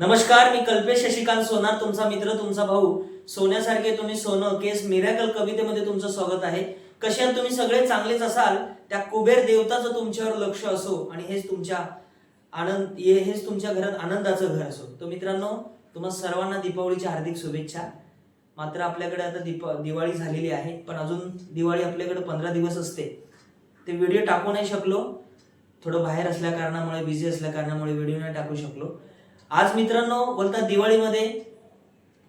नमस्कार मी कल्पेश शशिकांत सोनार तुमचा मित्र तुमचा भाऊ. सोन्यासारखे तुम्ही सोनं केस मिरॅकल कवितेमध्ये तुमचं स्वागत आहे. कशात तुम्ही सगळे? चांगलेच असाल? त्या कुबेर देवताचं तुमच्यावर लक्ष असो आणि हेच तुमच्या आनंद हेच तुमच्या घरात आनंदाचं घर असो. तर मित्रांनो तुम्हा सर्वांना दीपावलीच्या हार्दिक शुभेच्छा. मात्र आपल्याकडे आता दीप दिवाळी झालेली आहे पण अजून दिवाळी आपल्याकडे पंधरा दिवस असते. ते व्हिडिओ टाकू नाही शकलो. थोडं बाहेर असल्या कारणामुळे बिझी असल्या कारणामुळे व्हिडिओ नाही टाकू शकलो. आज मित्रांनो बोलतात दिवाळीमध्ये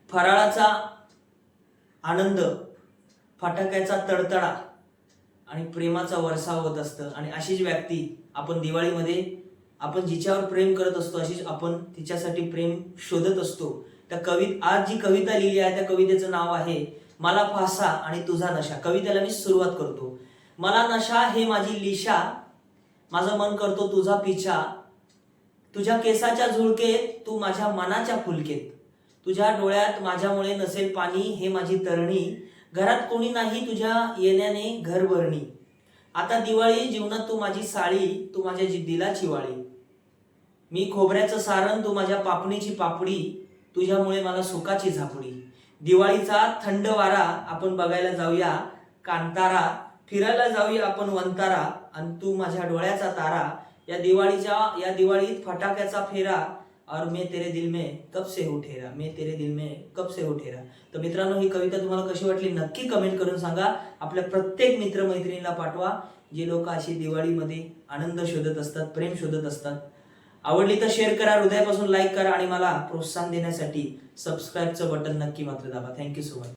फराळाचा आनंद फटाक्याचा तडतडा आणि प्रेमाचा वर्षाव होत असतं. आणि अशीच व्यक्ती आपण दिवाळीमध्ये आपण जिच्यावर प्रेम करत असतो अशीच आपण तिच्यासाठी प्रेम शोधत असतो. त्या कवित आज जी कविता लिहिली आहे त्या कवितेचं नाव आहे मला फासा आणि तुझा नशा. कवितेला मी सुरुवात करतो. मला नशा हे माझी लिशा. माझं मन करतो तुझा पिछा. तुझ्या केसाच्या झुळकेत तू माझ्या मनाच्या फुलकेत. तुझ्या डोळ्यात माझ्यामुळे नसेल पाणी हे माझी तरणी. घरात कोणी नाही तुझ्या येण्याने घर भरणी. आता दिवाळी जीवनात तू माझी साळी तू माझ्या जिद्दीला चिवाळी मी खोबऱ्याचं सारण तू माझ्या पापणीची पापडी तुझ्यामुळे मला सुखाची झापडी. दिवाळीचा थंड वारा आपण बघायला जाऊया कांतारा. फिरायला जाऊया आपण वंतारा आणि तू माझ्या डोळ्याचा तारा. या दिवाळीच्या या दिवाळीत फटाक्याचा फेरा और मे तेरे दिल में कब से हो ठेरा मे तेरे दिल में कब से हो ठेरा तर मित्रांनो ही कविता तुम्हाला कशी वाटली नक्की कमेंट करून सांगा. आपल्या प्रत्येक मित्रमैत्रिणीला पाठवा जे लोक अशी दिवाळीमध्ये आनंद शोधत असतात प्रेम शोधत असतात. आवडली तर शेअर करा हृदयापासून लाईक करा आणि मला प्रोत्साहन देण्यासाठी सबस्क्राईबचं बटन नक्की मात्र दाबा. Thank you so much